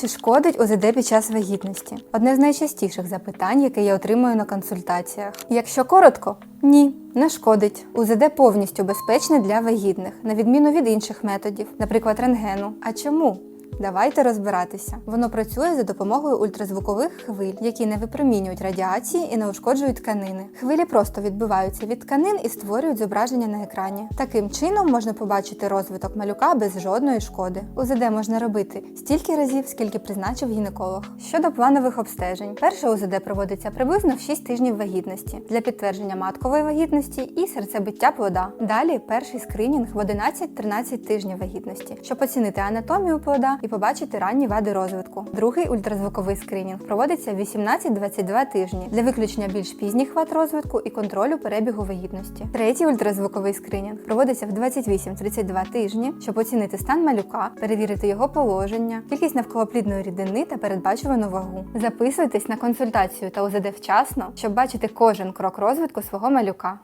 Чи шкодить ОЗД під час вагітності? Одне з найчастіших запитань, яке я отримую на консультаціях. Якщо коротко, ні, не шкодить. УЗД повністю безпечне для вагітних, на відміну від інших методів, наприклад, рентгену. А чому? Давайте розбиратися. Воно працює за допомогою ультразвукових хвиль, які не випромінюють радіації і не ушкоджують тканини. Хвилі просто відбиваються від тканин і створюють зображення на екрані. Таким чином можна побачити розвиток малюка без жодної шкоди. УЗД можна робити стільки разів, скільки призначив гінеколог. Щодо планових обстежень, перше УЗД проводиться приблизно в 6 тижнів вагітності для підтвердження маткової вагітності і серцебиття плода. Далі перший скринінг в 11-13 тижнів вагітності, щоб оцінити анатомію плода і побачити ранні вади розвитку. Другий ультразвуковий скринінг проводиться в 18-22 тижні для виключення більш пізніх вад розвитку і контролю перебігу вагітності. Третій ультразвуковий скринінг проводиться в 28-32 тижні, щоб оцінити стан малюка, перевірити його положення, кількість навколоплідної рідини та передбачувану вагу. Записуйтесь на консультацію та УЗД вчасно, щоб бачити кожен крок розвитку свого малюка.